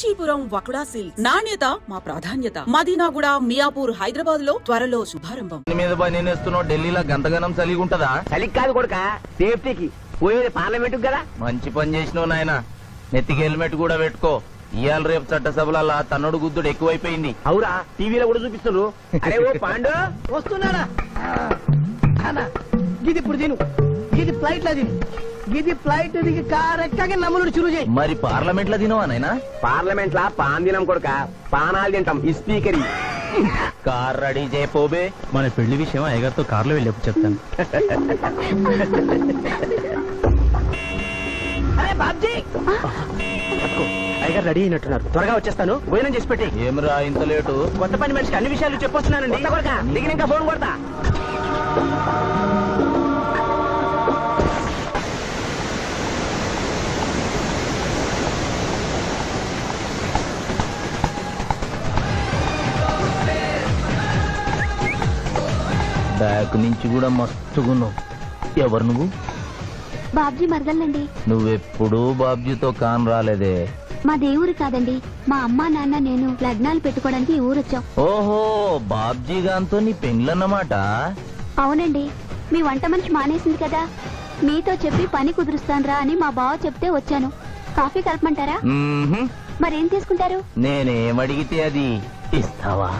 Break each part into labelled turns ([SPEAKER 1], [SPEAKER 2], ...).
[SPEAKER 1] Kanchipuram వకుడా silks. నాణ్యత మా ప్రాధాన్యత. మదీనాగుడ మియాపూర్ హైదరాబాద్లో త్వరలో శుభారంభం.
[SPEAKER 2] మీద పని నేస్తున్నావు ఢిల్లీలో గంతగనం చలిగి ఉంటదా
[SPEAKER 3] చలికి కాదు కొడుక సేఫ్టీకి. పోయేది పార్లమెంట్ కదా?
[SPEAKER 2] మంచి పని చేసినావు నాయన. నెత్తికి హెల్మెట్ కూడా పెట్టుకో. ఇవాళ రేపు చట్టసభల తన్నుడు గుద్దుడు ఎక్కువైపోయింది.
[SPEAKER 3] అవురా టీవీలో కూడా చూపిస్తున్నారు. అరే ఓ పాండు వస్తున్నారా ఇది ఇప్పుడు తిను. ఇది ఫ్లైట్లో తిను. ఇది ఫ్లైట్ దిగి కార్ ఎక్కగా నమ్ములు చురు చేయి.
[SPEAKER 2] మరి పార్లమెంట్లో తినవా నాయనా?
[SPEAKER 3] పార్లమెంట్ లా పాన్ తినం కొడుక పానాలు తింటాం ఈ స్పీకర్.
[SPEAKER 2] కార్ రెడీ చేయపోబే
[SPEAKER 4] మన పెళ్ళి విషయం అయ్యగారితో కారులో వెళ్ళేప్పుడు చెప్తాను.
[SPEAKER 3] అరే బాబ్జీ! అయ్యగారు రెడీ అయినట్టున్నారు. త్వరగా వచ్చేస్తాను. భోజనం చేసి పెట్టి.
[SPEAKER 2] ఏమిరా ఇంత లేటు?
[SPEAKER 3] కొత్త పని మనిషికి అన్ని విషయాలు చెప్పొస్తున్నానండి. ఇంకా ఫోన్ కొడతా.
[SPEAKER 2] బ్యాక్ నుంచి కూడా మస్తుగున్నావు ఎవరు నువ్వు?
[SPEAKER 5] బాబ్జీ మరదలండి
[SPEAKER 2] నువ్వెప్పుడూ బాబ్జీతో కాన్ రాలేదే.
[SPEAKER 5] మా దేవురు కాదండి. మా అమ్మా నాన్న నేను లగ్నాలు పెట్టుకోవడానికి ఈ ఊరొచ్చాం.
[SPEAKER 2] ఓహో బాబ్జీ గాంతో నీ పెండ్లన్నమాట
[SPEAKER 5] అవునండి. మీ వంట మనిషి మానేసింది కదా. మీతో చెప్పి పని కుదురుస్తానురా అని మా బావ చెప్తే వచ్చాను. కాఫీ కలపమంటారా?
[SPEAKER 2] మ్మ్హ్మ్.
[SPEAKER 5] మరేం తీసుకుంటారు?
[SPEAKER 2] నేనేమడిగితే అది ఇస్తావా?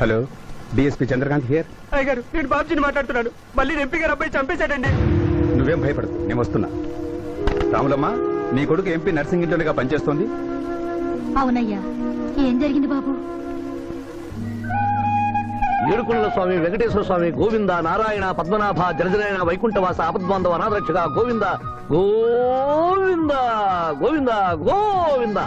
[SPEAKER 6] హలో డిఎస్పీ చంద్రకాంత్ హియర్
[SPEAKER 3] అయ్యగారు నేను బాబ్జీని మాట్లాడుతున్నాను. మళ్ళీ ఎంపీ గారు అబ్బాయి చంపేశాడండి.
[SPEAKER 6] నువ్వేం భయపడదు నేను వస్తున్నా. రాములమ్మ నీ కొడుకు ఎంపీ నర్సింగ్ ఇంటర్గా పనిచేస్తోంది?
[SPEAKER 5] అవునయ్యా. ఏం జరిగింది బాబు?
[SPEAKER 7] ఏడుకొండల స్వామి వెంకటేశ్వర స్వామి గోవింద నారాయణ పద్మనాభ జలజనాయన వైకుంఠవాస ఆపద్బాంధవ అనాథరక్షక గోవింద గోవింద గోవింద గోవింద.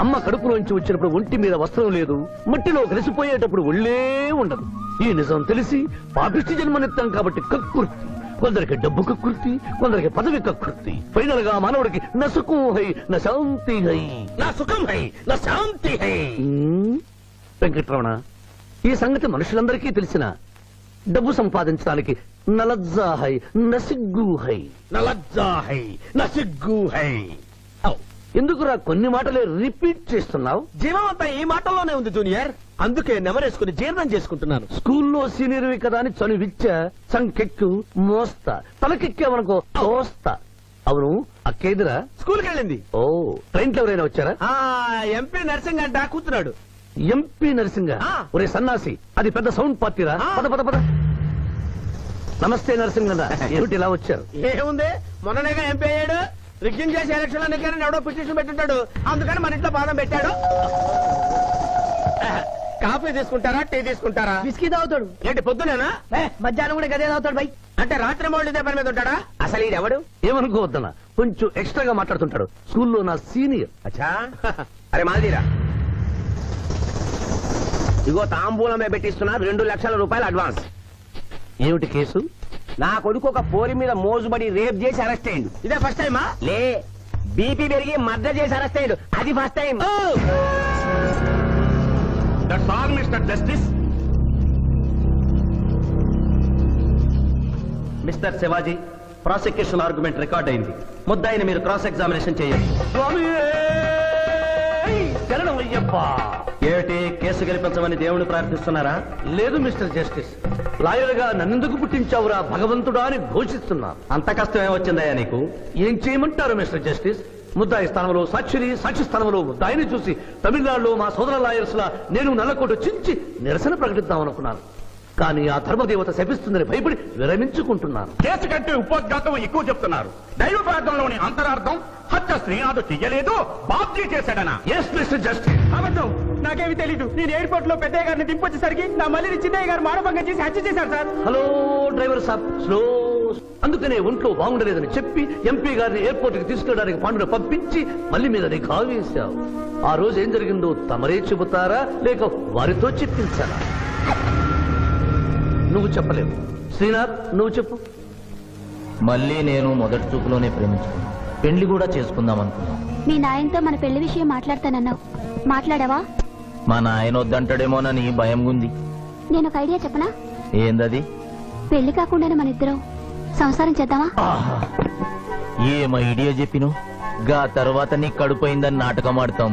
[SPEAKER 7] అమ్మ కడుపులోంచి వచ్చినప్పుడు ఒంటి మీద వస్త్రం లేదు మట్టిలో కలిసిపోయేటప్పుడు ఒళ్ళే ఉండదు. ఈ నిజం తెలిసి పాపిష్టి జన్మనిత్తం కాబట్టి కక్కుర్తి కొందరికి డబ్బు కక్కుర్తి కొందరికి పదవి కక్కుర్తి ఫైనల్గా మానవుడికి నసుకు హై నా శాంతి హై. నా సుఖం హై నా శాంతి హై. వెంకటరమణ ఈ సంగతి మనుషులందరికీ తెలిసిన డబ్బు సంపాదించడానికి నలజ్జాహై నసిగ్గుహై నలజ్జాహై నసిగ్గుహై ఎందుకురా కొన్ని మాటలే రిపీట్ చేస్తున్నావు?
[SPEAKER 3] జీవం అంతా ఈ మాటల్లోనే ఉంది జూనియర్. అందుకే నెమరేసుకుని జీర్ణం చేసుకుంటున్నాను.
[SPEAKER 7] స్కూల్లో సీనియర్వి కదా అని చనువిచ్చ సంకెక్కు మోస్తా. తలకెక్కావనుకో తోస్తా. అవును అక్కేదిరా?
[SPEAKER 3] స్కూల్కి వెళ్ళింది
[SPEAKER 7] ఓ ట్రైన్లో ఎవరైనా వచ్చారా?
[SPEAKER 3] ఆ ఎంపీ నర్సింగ్ అంట కూర్చున్నాడు
[SPEAKER 7] ఎంపీ నరసింగ?
[SPEAKER 3] ఆ.
[SPEAKER 7] ఒరే సన్నాసి అది పెద్ద సౌండ్ పార్టీరా?
[SPEAKER 3] ఆ.
[SPEAKER 7] పద పద పద. నమస్తే నరసింగన్న ఏమిటి ఇలా వచ్చారు?
[SPEAKER 3] ఏముంది? మొన్ననేగా ఎంపీ అయ్యాడు. రిగ్గింగ్ చేసి ఎలక్షన్ నెగ్గారని ఎవడో పిటిషన్ పెట్టుంటాడు. అందుకని మన ఇంట్లో బాదం పెట్టాడు. కాఫీ తీసుకుంటారా టీ తీసుకుంటారా?
[SPEAKER 8] బిస్కీ తాగుతాడు.
[SPEAKER 3] ఏంటి పొద్దునేనా?
[SPEAKER 8] ఏ, మధ్యాహ్నం కూడా గదే తాగుతాడు బై.
[SPEAKER 3] అంటే రాత్రి మౌళ్ళు ఇదే పని మీద ఉంటాడా? అసలు ఇది ఎవడు?
[SPEAKER 7] ఏమనుకోవద్దన్న కొంచెం ఎక్స్ట్రాగా మాట్లాడుతుంటాడు. స్కూల్లో నా సీనియర్.
[SPEAKER 3] అచ్చా? అరే మాదిరా ఇగో తాంబూలమే పెట్టిస్తున్నా రెండు లక్షల రూపాయలు అడ్వాన్స్.
[SPEAKER 7] ఏమిటి కేసు?
[SPEAKER 3] నా కొడుకు ఒక పోరి మీద మోజుబడి రేప్ చేసి అరెస్ట్ అయ్యిండు. ఇదే ఫస్ట్ టైమా లే. బీపీ పెరిగి మర్డర్ చేసి అరెస్ట్ అయ్యాడు. అది first time
[SPEAKER 6] that's all mister justice
[SPEAKER 4] mister Shivaji prosecution argument record అయింది. ముద్దాయిని మీరు క్రాస్ ఎగ్జామినేషన్ చేయండి ఏమిటి కేసు గెలిపించమని దేవుని ప్రార్థిస్తున్నారా?
[SPEAKER 7] లేదు మిస్టర్ జస్టిస్. లాయర్గా నన్నెందుకు పుట్టించావురా భగవంతుడా అని ఘోషిస్తున్నా.
[SPEAKER 4] అంత కష్టం ఏమొచ్చిందయ్యా నీకు?
[SPEAKER 7] ఏం చేయమంటారు మిస్టర్ జస్టిస్? ముద్దాయి స్థానంలో సాక్షిని సాక్షి స్థానంలో ముద్దాయిని చూసి తమిళనాడులో మా సోదర లాయర్స్ లా నేను నల్లకోట చించి నిరసన ప్రకటిద్దాం అనుకున్నాను కానీ ఆ ధర్మదేవత శపిస్తుందని భయపడి విరమించుకుంటున్నాను.
[SPEAKER 6] కేసు కంటే ఉపోద్ఘాతం ఎక్కువ చెప్తున్నారు. దైవ ప్రార్థనలోని అంతరార్థం హత్య శ్రీనాథు చెయ్యలేదు బాబ్జీ చేశాడనా?
[SPEAKER 7] ఎస్ మిస్టర్ జస్టిస్
[SPEAKER 3] అబద్ధం. నాకేమి తెలీదు. నేను ఎయిర్పోర్ట్లో పెద్దయ్య గారిని దింపొచ్చేసరికి నా మళ్ళీ చిన్నయ్య గారు మానభంగం చేసి హత్య చేశారు సార్.
[SPEAKER 7] హలో డ్రైవర్ సాబ్ స్లో అందుకనే ఒంట్లో బాగుండలేదని చెప్పి ఎంపీ గారిని ఎయిర్పోర్ట్కి తీసుకెళ్ళడానికి పాండును పంపించి మళ్ళీ మీద నీకు కావేశావు ఆ రోజు ఏం జరిగిందో తమరే చెబుతారా? లేక వారితో చెప్పించారా నువ్వు చెప్పలేవు. శ్రీనాథ్ నువ్వు చెప్పు.
[SPEAKER 2] మళ్ళీ నేను మొదటి చూపులోనే ప్రేమించుకున్నాను పెళ్ళి కూడా చేసుకుందాం అనుకున్నాను
[SPEAKER 5] మీ నాయనతో మన పెళ్ళి విషయం మాట్లాడతానన్నావు. మాట్లాడావా?
[SPEAKER 2] మా నాయన వద్దంటాడేమోనని భయం ఉంది.
[SPEAKER 5] నేను ఒక ఐడియా చెప్పనా?
[SPEAKER 2] ఏందది?
[SPEAKER 5] పెళ్ళి కాకుండానే మన ఇద్దరం సంసారం చేద్దామా?
[SPEAKER 2] ఆహా. ఏం ఐడియా చెప్పిను? గా తర్వాత నీ కడుపోయిందని నాటకం ఆడతాం.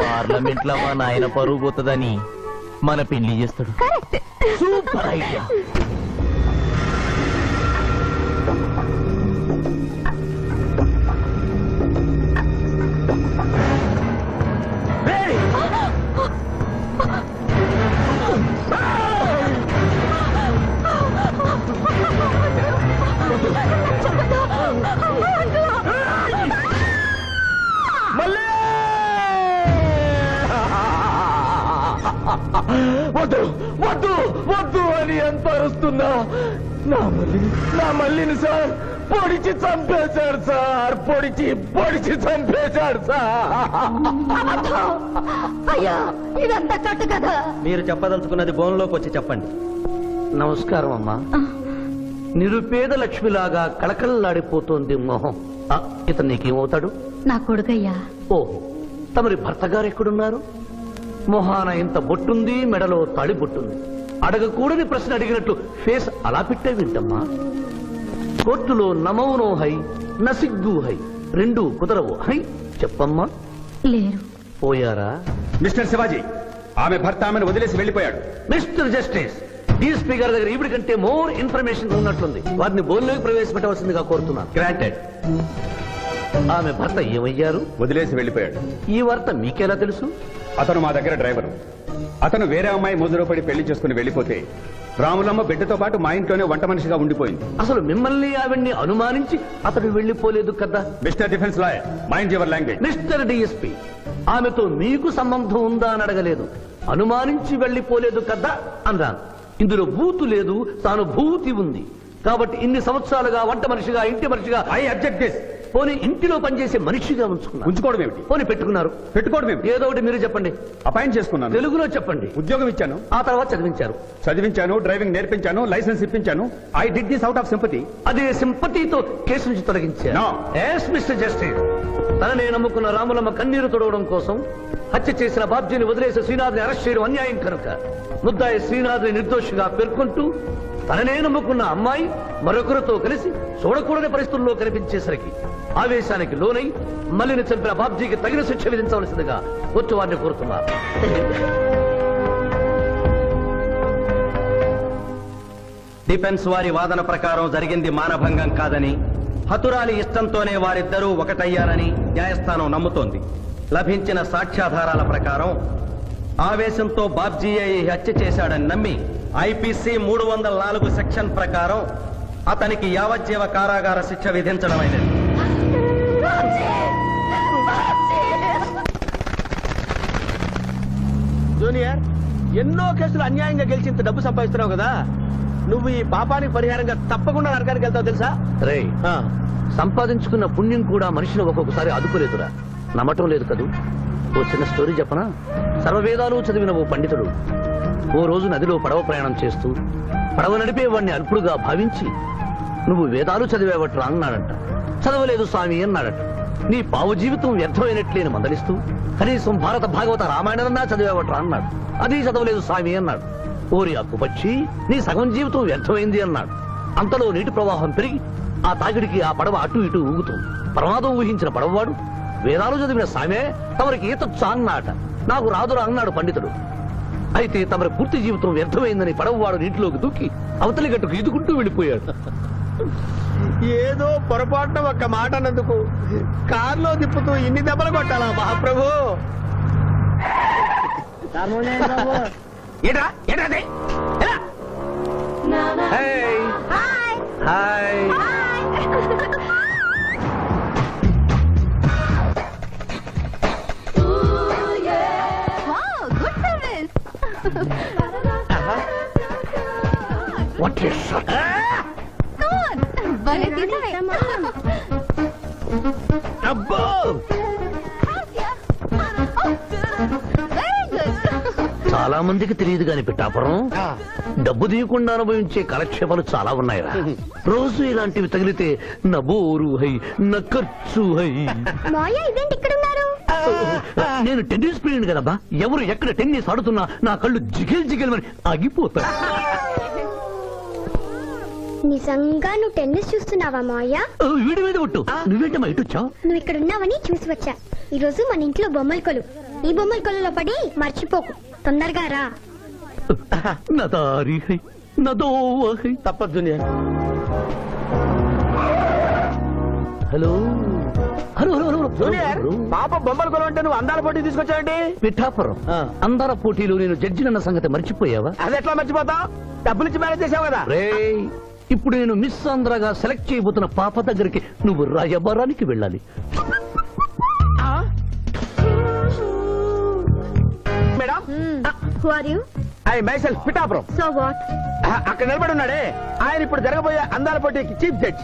[SPEAKER 2] పార్లమెంట్లో మా నాయన పరువు పోతుందని మన పెళ్ళి చేస్తాడు. సూపర్ ఐడియా
[SPEAKER 7] వద్దు వద్దు వద్దు అని ఎంత అరుస్తున్నా. నా మళ్ళీ నా మళ్ళీని సార్ పొడిచి చంపేశాడు సార్ పొడిచి పొడిచి చంపేశాడు సార్.
[SPEAKER 5] అయ్యా ఇదంతా కట్టు కదా.
[SPEAKER 4] మీరు చెప్పదలుచుకున్నది బోన్లోకి వచ్చి చెప్పండి.
[SPEAKER 7] నమస్కారం అమ్మా. నిరుపేద లక్ష్మిలాగా కళకళలాడిపోతోంది మొహం. ఆ, ఇతను నీకేమవుతాడు?
[SPEAKER 5] నా కొడుకయ్యా.
[SPEAKER 7] ఓహో తమరి భర్త గారు ఎక్కడున్నారు? మొహాన ఇంత బొట్టుంది మెడలో తాళి బొట్టుంది. అడగకూడని ప్రశ్న అడిగినట్లు ఫేస్ అలా పెట్టే వింటమ్మా. కోర్టులో నమౌనో హై నసిగ్గు హై రెండు కుదరవు హై చెప్పమ్మా.
[SPEAKER 5] లేరు.
[SPEAKER 7] పోయారా?
[SPEAKER 6] మిస్టర్ శివాజీ ఆమె భర్త ఆమెను వదిలేసి వెళ్ళిపోయాడు.
[SPEAKER 7] మిస్టర్ జస్టిస్ డిఎస్పీ గారి దగ్గర ఇవిడి కంటే మోర్ ఇన్ఫర్మేషన్ ఉన్నట్లుంది. వారిని బోల్లోకి ప్రవేశపెట్టవలసిందిగా కోరుతున్నాను.
[SPEAKER 4] గ్రాంటెడ్
[SPEAKER 7] ఆమె భర్త ఏమయ్యారు?
[SPEAKER 6] వదిలేసి వెళ్ళిపోయాడు.
[SPEAKER 7] ఈ వార్త మీకెలా తెలుసు?
[SPEAKER 6] అతను మా దగ్గర డ్రైవరు. అతను వేరే అమ్మాయి ముద్రలో పడి పెళ్ళి చేసుకుని వెళ్ళిపోతే రాములమ్మ బిడ్డతో పాటు మా ఇంట్లోనే వంట మనిషిగా ఉండిపోయింది.
[SPEAKER 7] అసలు మిమ్మల్ని ఆవిడ్ని అనుమానించి అతడు వెళ్ళిపోలేదు కదా?
[SPEAKER 6] Mister defence lawyer mind your language.
[SPEAKER 7] Mister DSP ఆమెతో మీకు సంబంధం ఉందా అని అడగలేదు. అనుమానించి వెళ్ళిపోలేదు కదా అన్నాను. ఇందులో భూతు లేదు తాను భూతి ఉంది. కాబట్టి ఇన్ని సంవత్సరాలుగా వంట మనిషిగా ఇంటి మనిషిగా
[SPEAKER 6] ఐ అబ్జెక్ట్ దిస్
[SPEAKER 7] పోనీ ఇంటిలో పనిచేసే మనిషిగా ఉంచుకున్నారు
[SPEAKER 6] ఉంచుకోవడం ఏమిటి?
[SPEAKER 7] పోనీ పెట్టుకున్నారు.
[SPEAKER 6] పెట్టుకోవడం ఏమిటి?
[SPEAKER 7] ఏదో ఒకటి మీరు చెప్పండి.
[SPEAKER 6] అపాయింట్ చేసుకున్నాను.
[SPEAKER 7] తెలుగులో చెప్పండి.
[SPEAKER 6] ఉద్యోగం ఇచ్చాను.
[SPEAKER 7] ఆ తర్వాత చదివించారు.
[SPEAKER 6] చదివించాను డ్రైవింగ్ నేర్పించాను licence ఇప్పించాను. I did this out of sympathy.
[SPEAKER 7] అదే సింపతితో కేసు నుంచి తొలగించారు.
[SPEAKER 6] No.
[SPEAKER 7] జస్టిస్ తననే నమ్ముకున్న రాములమ్మ కన్నీరు తొడవడం కోసం హత్య చేసిన బాబ్జీని వదిలేసి శ్రీనాథ్ని అరెస్ట్ చేయడం అన్యాయం కనుక ముద్దాయి శ్రీనాథ్ని నిర్దోషిగా పేర్కొంటూ తననే నమ్ముకున్న అమ్మాయి మరొకరితో కలిసి చూడకూడని పరిస్థితుల్లో కనిపించేసరికి ఆవేశానికి లోనై మల్లిని చంపిన బాబ్జీకి తగిన శిక్ష విధించవలసిందిగా వచ్చి వారిని కోరుతున్నారు.
[SPEAKER 4] డిఫెన్స్ వారి వాదన ప్రకారం జరిగింది మానభంగం కాదని హతురాలి ఇష్టంతోనే వారిద్దరూ ఒకటయ్యారని న్యాయస్థానం నమ్ముతోంది. లభించిన సాక్ష్యాధారాల ప్రకారం ఆవేశంతో బాబ్జీఏ హత్య చేశాడని నమ్మి ఐపీసీ మూడు వందల నాలుగు సెక్షన్ ప్రకారం అతనికి యావజ్జీవ కారాగార శిక్ష విధించడమైనది.
[SPEAKER 3] జూనియర్ ఎన్నో కేసులు అన్యాయంగా గెలిచి ఇంత డబ్బు సంపాదిస్తున్నావు కదా? నువ్వు ఈ పాపానికి పరిహారంగా తప్పకుండా నరకానికి వెళ్తావు తెలుసా?
[SPEAKER 7] రే సంపాదించుకున్న పుణ్యం కూడా మనిషిని ఒక్కొక్కసారి అదుపులేదురా. నమ్మటం లేదు కదూ? ఓ చిన్న స్టోరీ చెప్పనా? సర్వవేదాలు చదివిన ఓ పండితుడు ఓ రోజు నదిలో పడవ ప్రయాణం చేస్తూ పడవ నడిపే అల్పుడుగా భావించి నువ్వు వేదాలు చదివేవట్రా అన్నాడంట. చదవలేదు స్వామి అన్నాడట. నీ పావు జీవితం వ్యర్థమైనట్లేని మందలిస్తూ కనీసం భారత భాగవత రామాయణన్నా చదివేవట్రా అన్నాడు. అది చదవలేదు స్వామి అన్నాడు. ఓరి అక్కుపక్షి నీ సగం జీవితం వ్యర్థమైంది అన్నాడు. అంతలో నీటి ప్రవాహం పెరిగి ఆ తాగిడికి ఆ పడవ అటు ఇటు ఊగుతుంది ప్రమాదం ఊహించిన పడవవాడు వేదాలు చదివిన సామే తమరికి ఈత అన్నాట నాకు రాదురా అన్నాడు పండితుడు. అయితే తమరి పూర్తి జీవితం వ్యర్థమైందని పడవవాడు నీటిలోకి దూకి అవతలి గట్టుకు ఈదుకుంటూ వెళ్ళిపోయాడు.
[SPEAKER 3] ఏదో పొరపాటున ఒక్క మాట అన్నందుకు కారులో తిప్పుతూ ఇన్ని దెబ్బలు కొట్టాలా మహాప్రభు?
[SPEAKER 2] ఏడా ఏడా
[SPEAKER 7] హాయ్. హాయ్. మందికి తెలియదు కాని పిట్టాపురం డబ్బు తీయకుండా అనుభవించే కాలక్షేపాలు చాలా ఉన్నాయిరా. రోజు ఇలాంటివి తగిలితే నా బోరు హై నా ఖర్చు హై.
[SPEAKER 5] మాయా ఇదేంటి ఇక్కడ ఉన్నారు
[SPEAKER 7] నేను టెన్నిస్ ప్లేయర్ కదబ్బా. ఎవరు ఎక్కడ టెన్నిస్ ఆడుతున్నా నా కళ్ళు జిగిల్ జిగిల్ అని ఆగిపోతాయి.
[SPEAKER 9] నిజంగా నువ్వు టెన్నిస్ చూస్తున్నావా మాయా
[SPEAKER 7] ఓ, వీడి మీద ఒట్టు. నువ్వేంటమ్మా ఇటు వచ్చావు?
[SPEAKER 9] నువ్వు ఇక్కడ ఉన్నావని చూసి వచ్చా. ఈ రోజు మన ఇంట్లో బొమ్మల కొలు. ఈ బొమ్మల కొలులో పడి మర్చిపోకు. తొందరగా రా.
[SPEAKER 3] తప్పదు
[SPEAKER 7] hello? Hello hello hello
[SPEAKER 3] junior
[SPEAKER 7] hello.
[SPEAKER 3] పాప బొమ్మలు కొనుంటే నువ్వు అందాల పోటీ తీసుకొచ్చావండి
[SPEAKER 7] పిఠాపురం
[SPEAKER 3] ఆ.
[SPEAKER 7] అందాల పోటీలో నేను జడ్జినన్న సంగతి మర్చిపోయావా?
[SPEAKER 3] అది ఎట్లా మర్చిపోతావు? డబ్బులు ఇచ్చి మేనేజ్ చేసావు కదా?
[SPEAKER 7] రే ఇప్పుడు నేను మిస్ ఆంధ్రగా సెలెక్ట్ చేయబోతున్న పాప దగ్గరికి నువ్వు రాయబారానికి వెళ్ళాలి.
[SPEAKER 3] Madam?
[SPEAKER 9] Who are you
[SPEAKER 3] I myself Pithapuram
[SPEAKER 9] so what
[SPEAKER 3] ఆ, అక్కడ నిలబడి ఉన్నాడే. ఆయన ఇప్పుడు జరగబోయే అందాల పోటీకి చీఫ్ జడ్జ్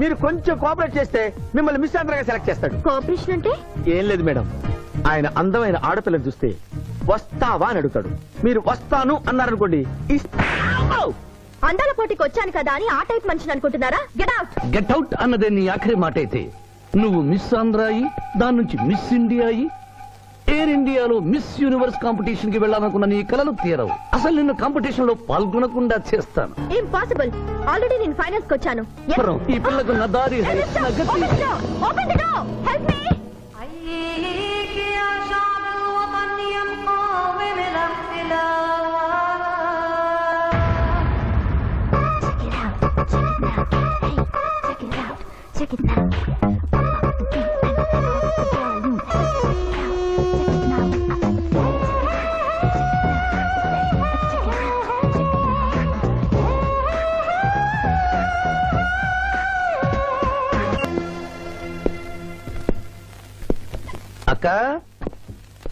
[SPEAKER 3] మీరు కొంచెం కోఆపరేట్ చేస్తే మిమ్మల్ని మిస్ ఆంధ్రగా సెలెక్ట్ చేస్తాడు.
[SPEAKER 9] కోఆపరేషన్ అంటే?
[SPEAKER 3] ఏం లేదు మేడం. ఆయన అందమైన ఆడపిల్లని చూస్తే వస్తావా అని అడుగుతాడు. మీరు వస్తాను అన్నారనుకోండి ఇస్తా-
[SPEAKER 9] అందాల పోటీకి వచ్చాను కదా అని ఆ టైప్ మనిషిని అనుకుంటున్నారా? గెట్ అవుట్
[SPEAKER 7] గెట్ అవుట్ అన్నదే నీ ఆఖరి మాట అయితే. నువ్వు మిస్ ఆంధ్ర అయి దాని నుంచి మిస్ ఇండియా అయి ఎయిర్ ఇండియాలో మిస్ యూనివర్స్ కాంపిటీషన్కి వెళ్ళాలనుకున్న నీ కలలు తీరవు. అసలు నిన్ను కాంపిటీషన్లో పాల్గొనకుండా చేస్తాను.
[SPEAKER 9] ఇంపాసిబుల్ ఆల్రెడీ నేను ఫైనల్స్కి వచ్చాను.
[SPEAKER 7] ఈ పిల్లకు నా దారి హై, నా గతి.
[SPEAKER 9] Open the door help me
[SPEAKER 7] అక్క?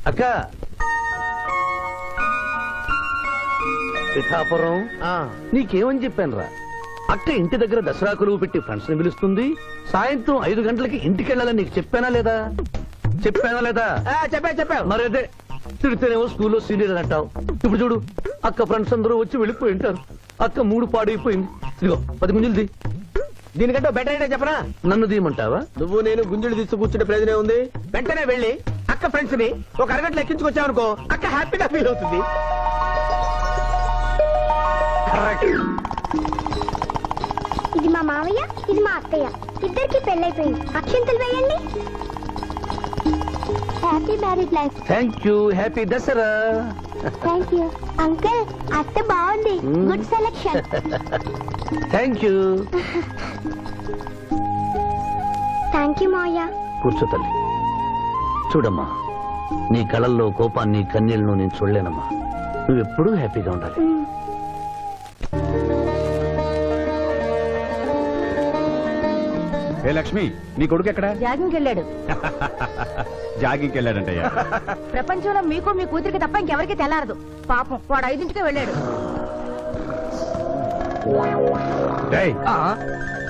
[SPEAKER 7] అక్క? పిఠాపురం?
[SPEAKER 3] ఆ,
[SPEAKER 7] నీకేమని చెప్పాను రా అక్క ఇంటి దగ్గర దసరా కొలువు పెట్టి ఫ్రెండ్స్ని పిలుస్తుంది. సాయంత్రం ఐదు గంటలకి ఇంటికి వెళ్ళాలని నీకు చెప్పానా లేదా? చెప్పానా లేదా?
[SPEAKER 3] ఆ, చెప్పావు చెప్పావు
[SPEAKER 7] మరి అదే తిడితేనేమో స్కూల్లో సీనియర్ అంటావు. ఇప్పుడు చూడు అక్క ఫ్రెండ్స్ అందరూ వచ్చి వెళ్ళిపోయి ఉంటారు. అక్క మూడు పాడైపోయింది. ఇదిగో పది గుంజులు
[SPEAKER 3] దీనికంటే బెటర్ అయితే చెప్పనా?
[SPEAKER 7] నన్ను తీయమంటావా?
[SPEAKER 3] నువ్వు నేను గుంజులు తీసి కూర్చుంటే ప్రయోజనం ఉంది వెంటనే వెళ్ళి అక్క ఫ్రెండ్స్ని ఒక అరగంట ఎక్కించుకొచ్చావనుకో అక్క హ్యాపీగా ఫీల్ అవుతుంది.
[SPEAKER 9] ఇది మా మావయ్య ఇది మా అత్తయ్య. ఇద్దరికి పెళ్ళైపోయింది. అక్షంతలు వేయండి. Happy married life
[SPEAKER 7] thank you happy Dasara
[SPEAKER 9] thank you uncle అత్త బాగుంది.
[SPEAKER 7] Hmm.
[SPEAKER 9] Good selection
[SPEAKER 7] thank you
[SPEAKER 9] thank you మావయ్య.
[SPEAKER 7] కూర్చో తల్లి. చూడమ్మా నీ కళల్లో కోపాన్ని కన్నీళ్ళను నేను చూడలేనమ్మా. నువ్వెప్పుడూ హ్యాపీగా ఉండాలి.
[SPEAKER 6] ఏ లక్ష్మి నీ కొడుకు ఎక్కడ?
[SPEAKER 8] జాగింగ్కి వెళ్ళాడు
[SPEAKER 6] జాగింగ్కి వెళ్ళాడంటయ్యా
[SPEAKER 8] ప్రపంచంలో మీకు మీ కూతురికి తప్ప ఇంకెవరికి తెల్లారదు. పాపం వాడు ఐదింటికే వెళ్ళాడు.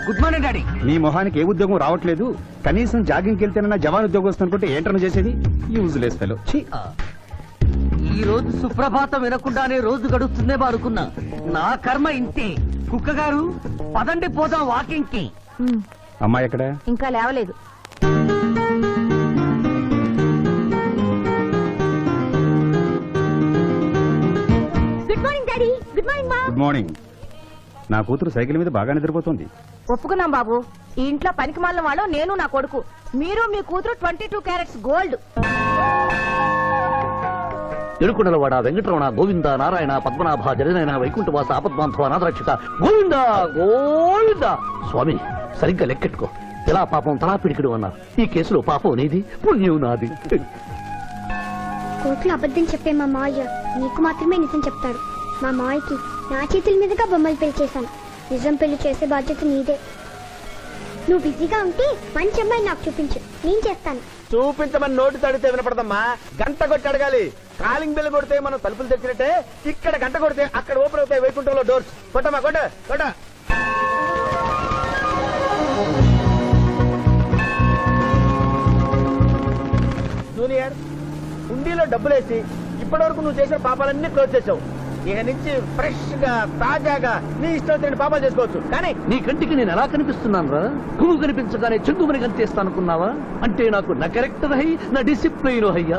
[SPEAKER 7] Good morning daddy.
[SPEAKER 6] నీ మొహానికి ఏ ఉద్యోగం రావట్లేదు. కనీసం జాగింగ్కి వెళ్తేనన్నా జవాన్ ఉద్యోగం వస్తుంది అనుకుంటే ఏంటన్నా చేసేది? యూజ్ లెస్ ఫెలో
[SPEAKER 10] ఈ రోజు సుప్రభాతం వినకుండానే రోజు గడుస్తుందే అనుకున్నా. నా కర్మ ఇంతే. కుక్క గారు పదండి పోదాం వాకింగ్కి
[SPEAKER 6] అమ్మాయి ఎక్కడ?
[SPEAKER 8] ఇంకా లేవలేదు.
[SPEAKER 9] Good morning daddy good morning మా
[SPEAKER 6] గుడ్ మార్నింగ్ నా కూతురు సైకిల్ మీద బాగా నిద్రపోతుంది.
[SPEAKER 8] ఒప్పుకున్నాం బాబు. ఈ ఇంట్లో పనికి మాలిన వాళ్ళు నేను నా కొడుకు. మీరు మీ కూతురు ట్వంటీ టూ క్యారెట్స్ గోల్డ్
[SPEAKER 7] ఎరుకుడలవాడ వెంకటరమణ గోవింద నారాయణ పద్మనాభ జగనైన వైకుంఠవాస ఆపద్బాంధవ నాదరక్షక గోవింద గోవింద! స్వామి సరిగ్గా లెక్కెట్టుకో. ఎలా పాపం తలా పిడికిడు అన్నారు. ఈ కేసులో పాపం నీది పుణ్యం నాది.
[SPEAKER 9] కోర్టులో అబద్ధం చెప్పే మా మావయ్య నీకు మాత్రమే నిజం చెప్తాడు. మా మావయ్యకి నా చేతుల మీదుగా బొమ్మలు పెళ్ళి చేశాను. నిజం పెళ్ళి చేసే బాధ్యత నీదే. నువ్వు బిజీగా ఉంటే మంచి అమ్మాయి నాకు చూపించు. నేను చేస్తాను.
[SPEAKER 3] చూపించమని నోటి తడితే వినపడదమ్మా. గంట కొట్టి అడగాలి. కాలింగ్ బిల్ కొడితే మనం తలుపులు తెచ్చినట్టే ఇక్కడ గంట కొడితే అక్కడ ఓపెన్ అవుతాయి వైకుంఠంలో డోర్స్ కొట్టమ్మా కొట్ట కొట్ట జూనియర్ హుండీలో డబ్బులేసి ఇప్పటి వరకు నువ్వు చేసిన పాపాలన్నీ క్లోజ్ చేసావు. ఇక నుంచి ఫ్రెష్గా తాజాగా నీ ఇష్టం వచ్చిన పాపాలు చేసుకోవచ్చు. కానీ
[SPEAKER 7] నీ కంటికి నేను ఎలా కనిపిస్తున్నాను రా? పువ్వు కనిపించగానే చెంగుమని కనిపిస్తాను అనుకున్నావా అంటే నాకు నా క్యారెక్టర్ హై నా డిసిప్లైన్ హయ్యా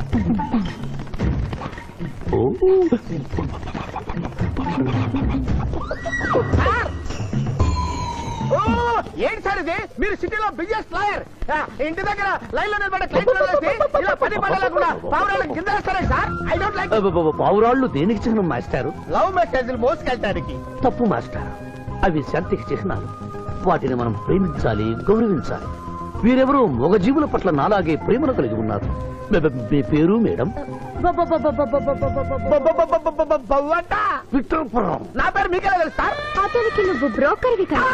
[SPEAKER 3] ఏంటి సార్ ఇది మీరు సిటీలో బిజినెస్ లాయర్ ఇంటి దగ్గర లైన్లో నిలబడే క్లయింట్ ఇలా కింద వేస్తారే సార్ ఐ డోంట్ లైక్
[SPEAKER 7] పావురాళ్ళు దేనికి చిహ్నం మాస్టారు
[SPEAKER 3] లవ్ మెసేజ్ మోసుకెళ్ళటానికి
[SPEAKER 7] తప్పు మాస్టర్ అవి శాంతికి చిహ్నాలు వాటిని మనం ప్రేమించాలి గౌరవించాలి వీరెవరూ మొగ జీవుల పట్ల నాలాగే ప్రేమను కలిగి ఉన్నారు మీ పేరు మేడం
[SPEAKER 3] నా పేరు తెలుసు సార్
[SPEAKER 5] అతనికి నువ్వు బ్రోకర్వి కదా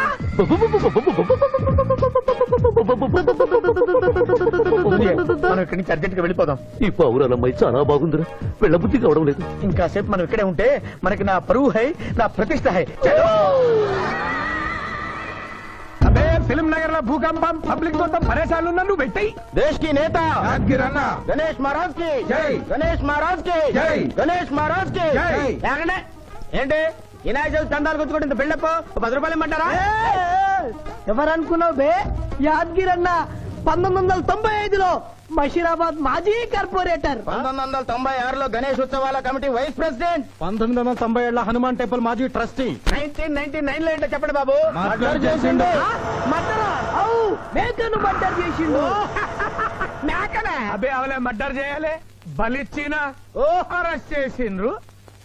[SPEAKER 3] మనం ఇక్కడి నుంచి అర్జెంట్గా వెళ్ళిపోదాం
[SPEAKER 7] ఈ పావురాలమ్మాయి చాలా బాగుందిరా. వెళ్ళబుద్ధి కావడం లేదు.
[SPEAKER 3] ఇంకా సేపు మనం ఇక్కడే ఉంటే మనకి నా పరువు హై నా ప్రతిష్ట హై. చలో!
[SPEAKER 6] ఫిల్మ్ నగర్లో భూకంపం పబ్లిక్ మొత్తం పరేషాన్లు ఉన్నా నువ్వు పెట్టాయి
[SPEAKER 3] దేశ్కి నేత గణేష్ మహారాజ్కి
[SPEAKER 6] జై.
[SPEAKER 3] గణేష్ మహారాజ్కి
[SPEAKER 6] జై.
[SPEAKER 3] గణేష్ మహారాజ్కి
[SPEAKER 6] జై.
[SPEAKER 3] ఏంటి? వినాయక చవితి చందాలు గుర్తుకుంటే ఇంత బిల్డప్? పది రూపాయలు ఇమ్మంటారా?
[SPEAKER 10] ఎవరు అనుకున్నావు బే? యాద్గిరి అన్న పంతొమ్మిది వందల తొంభై ఐదులో బషీరాబాద్ మాజీ కార్పొరేటర్.
[SPEAKER 3] పంతొమ్మిది వందల తొంభై ఆరులో గణేష్ ఉత్సవాల కమిటీ వైస్ ప్రెసిడెంట్.
[SPEAKER 6] పంతొమ్మిది వందల తొంభై ఏళ్ళ హనుమాన్ టెంపుల్ మాజీ ట్రస్టీ.
[SPEAKER 3] నైన్టీన్ నైన్టీ నైన్లో ఏంటో చెప్పండి బాబు.
[SPEAKER 6] మర్డర్ చేసిండు.
[SPEAKER 10] మర్డరా? అవు మేకను మర్డర్ చేసిండు.
[SPEAKER 3] మేకనే?
[SPEAKER 6] అబే అవలే మర్డర్ చేయాలి. బలిచ్చిన అరెస్ట్ చేసిండ్రు.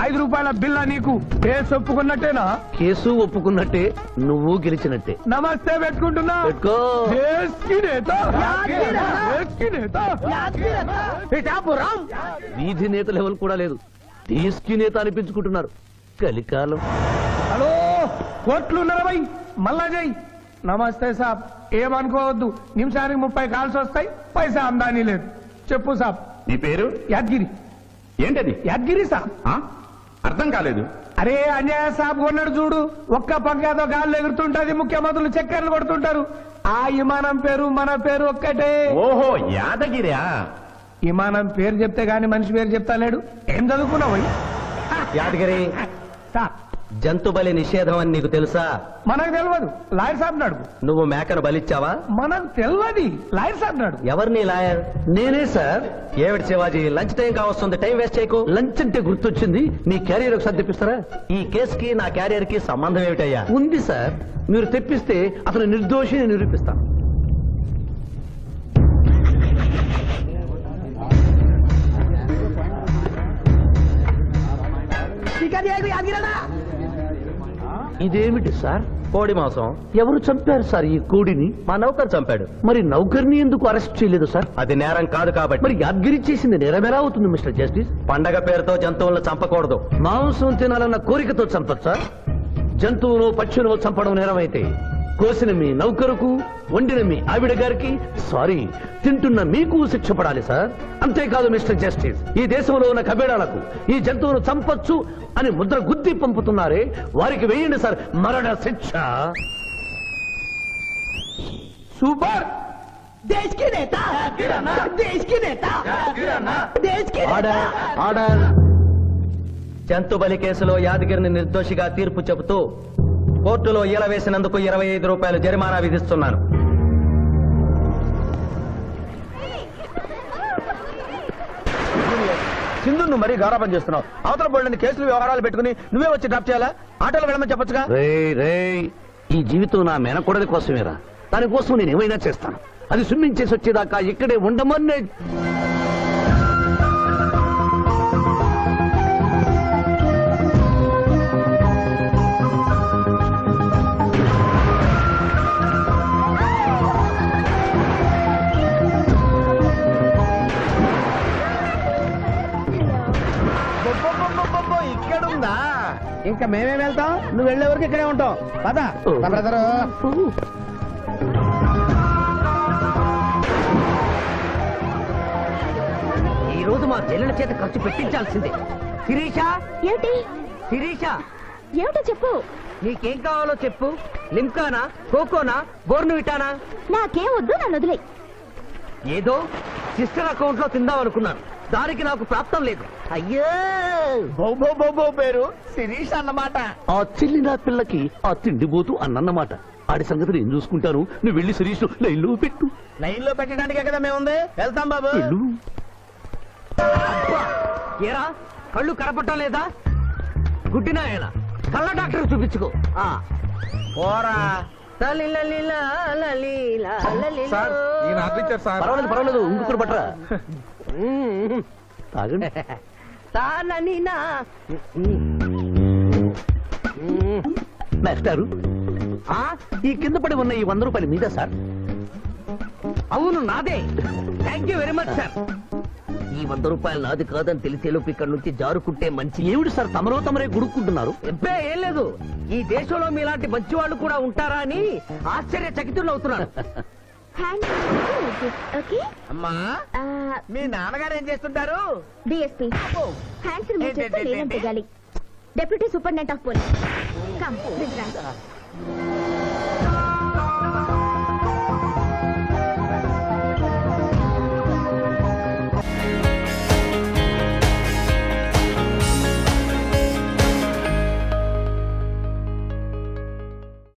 [SPEAKER 6] ఐదు రూపాయల బిల్ల నీకు? కేసు ఒప్పుకున్నట్టేనా?
[SPEAKER 7] కేసు ఒప్పుకున్నట్టే నువ్వు గెలిచినట్టే.
[SPEAKER 6] నమస్తే పెట్టుకుంటున్నా.
[SPEAKER 7] పెట్టుకో. వీధి నేత లెవెల్ కూడా లేదు. తీసుకి నేత అనిపించుకుంటున్నారు. కలికాలం.
[SPEAKER 6] హలో కోట్లు ఉన్నారా భయ్ మళ్ళా జై. నమస్తే సాబ్. ఏమనుకోవద్దు. నిమిషానికి ముప్పై కాల్స్ వస్తాయి. పైసా అందానీ లేదు. చెప్పు సాబ్.
[SPEAKER 11] నీ పేరు?
[SPEAKER 6] యాద్గిరి.
[SPEAKER 11] ఏంటది?
[SPEAKER 6] యాద్గిరి సాబ్.
[SPEAKER 11] ఆ? అర్థం కాలేదు.
[SPEAKER 6] అరే అన్యాయ సాబ్ కొన్నాడు చూడు. ఒక్క పక్కతో గాల్లో ఎగురుతుంటది ముఖ్యమంత్రులు చక్కర్లు కొడుతుంటారు. ఆ విమానం పేరు మన పేరు ఒక్కటే.
[SPEAKER 11] ఓహో యాదగిరా
[SPEAKER 6] విమానం పేరు చెప్తే గాని మనిషి పేరు చెప్తా లేడు. ఏం చదువుకున్నావు
[SPEAKER 4] యాదగిరి.
[SPEAKER 6] సాబ్
[SPEAKER 4] జంతు బలి నిషేధం అని నీకు తెలుసా?
[SPEAKER 6] మనకు తెలియదు లాయర్ సాబ్ నాడు
[SPEAKER 4] నువ్వు మేకను బలిచ్చావా?
[SPEAKER 6] మనకు తెలియదు లాయర్ సాబ్ నాడు
[SPEAKER 4] ఎవరిని లాయర్?
[SPEAKER 7] నేనే సార్.
[SPEAKER 4] ఏమిటి శివాజీ లంచ్ టైం కావస్తుంది టైం వేస్ట్ చేయకు.
[SPEAKER 7] లంచ్ అంటే గుర్తొచ్చింది. నీ క్యారియర్ ఒకసారి తెప్పిస్తారా?
[SPEAKER 4] ఈ కేసుకి నా క్యారియర్కి సంబంధం ఏమిటయ్యా?
[SPEAKER 7] ఉంది సార్. మీరు తెప్పిస్తే అతను నిర్దోషి నిరూపిస్తాను. ఇదేమిటి సార్?
[SPEAKER 4] కోడి మాంసం.
[SPEAKER 7] ఎవరు చంపారు సార్ ఈ కోడిని?
[SPEAKER 4] మా నౌకర్ చంపాడు.
[SPEAKER 7] మరి నౌకర్ని ఎందుకు అరెస్ట్ చేయలేదు సార్?
[SPEAKER 4] అది నేరం కాదు కాబట్టి.
[SPEAKER 7] మరి యాద్గిరి చేసింది నేరమెలా అవుతుంది మిస్టర్ జస్టిస్?
[SPEAKER 4] పండగ పేరుతో జంతువులను చంపకూడదు.
[SPEAKER 7] మాంసం తినాలన్న కోరికతో చంపచ్చా? జంతువును పక్షులను చంపడం నేరమైతే కోసిన మీ నౌకరుకు వండిన మీ ఆవిడ గారికి సారీ తింటున్న మీకు శిక్ష పడాలి సార్. అంతేకాదు మిస్టర్ జస్టిస్ ఈ దేశంలో ఉన్న కబేడాలకు ఈ జంతువును చంపొచ్చు అని ముద్ర గుద్ది పంపుతున్నారే. వారికి వేయండి సార్. మరణ శిక్ష.
[SPEAKER 6] సూపర్.
[SPEAKER 3] దేశ్కి నేత. దేశ్కి నేత. దేశ్కి
[SPEAKER 7] ఆర్డర్ ఆర్డర్.
[SPEAKER 4] జంతు బలి కేసులో యాదగిరిని నిర్దోషిగా తీర్పు చెబుతూ కోర్టులో ఈల వేసినందుకు ఇరవై ఐదు రూపాయలు జరిమానా విధిస్తున్నాను.
[SPEAKER 3] సింధు నువ్వు మరీ గారాబం చేస్తున్నావు. అవతల బోల్డని కేసులు వ్యవహారాలు పెట్టుకుని నువ్వే వచ్చి డ్రాప్ చేయాలా? ఆటోలో వెళ్ళమని చెప్పొచ్చుగా?
[SPEAKER 7] రే రే ఈ జీవితం నా మెనకూడది కోసమేరా. దానికోసం నేను ఏమైనా చేస్తాను. అది స్విమ్మింగ్ చేసి వచ్చేదాకా ఇక్కడే ఉండమని
[SPEAKER 3] నువ్వు వెళ్ళే వరకు ఇక్కడే ఉంటాం పద. బ్రదరు.
[SPEAKER 10] ఈ రోజు మా చెల్లెల చేత ఖర్చు పెట్టించాల్సిందే. శిరీష?
[SPEAKER 5] ఏమిటి?
[SPEAKER 10] శిరీష?
[SPEAKER 5] ఏమిటో చెప్పు.
[SPEAKER 10] నీకేం కావాలో చెప్పు. లిమ్కానా? కోకోనా? బోర్నువిటానా
[SPEAKER 5] నాకేం వద్దు నన్ను వదిలే
[SPEAKER 10] ఏదో సిస్టర్ అకౌంట్లో తిందాం అనుకున్నాను దానికి నాకు ప్రాప్తం లేదు. అయ్యో!
[SPEAKER 3] బొబ్బో పేరు శిరీష్ అన్నమాట.
[SPEAKER 7] ఆ చెల్లి నా పిల్లకి ఆ తిండిపోతూ అన్నమాట. ఆడి సంగతి నేను చూసుకుంటాను నువ్వు వెళ్ళి శిరీష్ లైన్లో పెట్టు.
[SPEAKER 3] లైన్లో పెట్టడానికే కదా మేముంది? వెళ్తాం బాబు.
[SPEAKER 7] వెళ్ళు.
[SPEAKER 10] ఏరా? కళ్ళు కనపడటం లేదా? గుడ్డినాయన కళ్ళ డాక్టర్ చూపించుకో. ఆ.
[SPEAKER 3] పోరా.
[SPEAKER 7] పర్వాలేదు పర్వాలేదు ఇంకొకరు పట్టరా. తాగండి.
[SPEAKER 10] తాననినా.
[SPEAKER 7] మాస్టారు
[SPEAKER 10] ఆ?
[SPEAKER 7] ఈ కింద పడి ఉన్న ఈ వంద రూపాయలు మీద సార్.
[SPEAKER 10] అవును నాదే. Thank you very much sir ఈ వంద రూపాయలు నాది కాదని తెలిసేలోపు ఇక్కడ నుంచి జారుకుంటే మంచి
[SPEAKER 7] ఏమిటి సార్? తమరో తమరే గుడుక్కుంటున్నారు.
[SPEAKER 10] ఎబ్బే ఏం లేదు. ఈ దేశంలో మీలాంటి మంచి వాళ్ళు కూడా ఉంటారా అని ఆశ్చర్యచకితులు అవుతున్నాను
[SPEAKER 5] హ్యాండ్ ఓకే
[SPEAKER 3] అమ్మా. మీ నాన్నగారు ఏం చేస్తుంటారు?
[SPEAKER 5] డిఎస్పీ. హ్యాండ్స్ రిమూవ్ చేస్తే లేదని deputy superintendent of police cum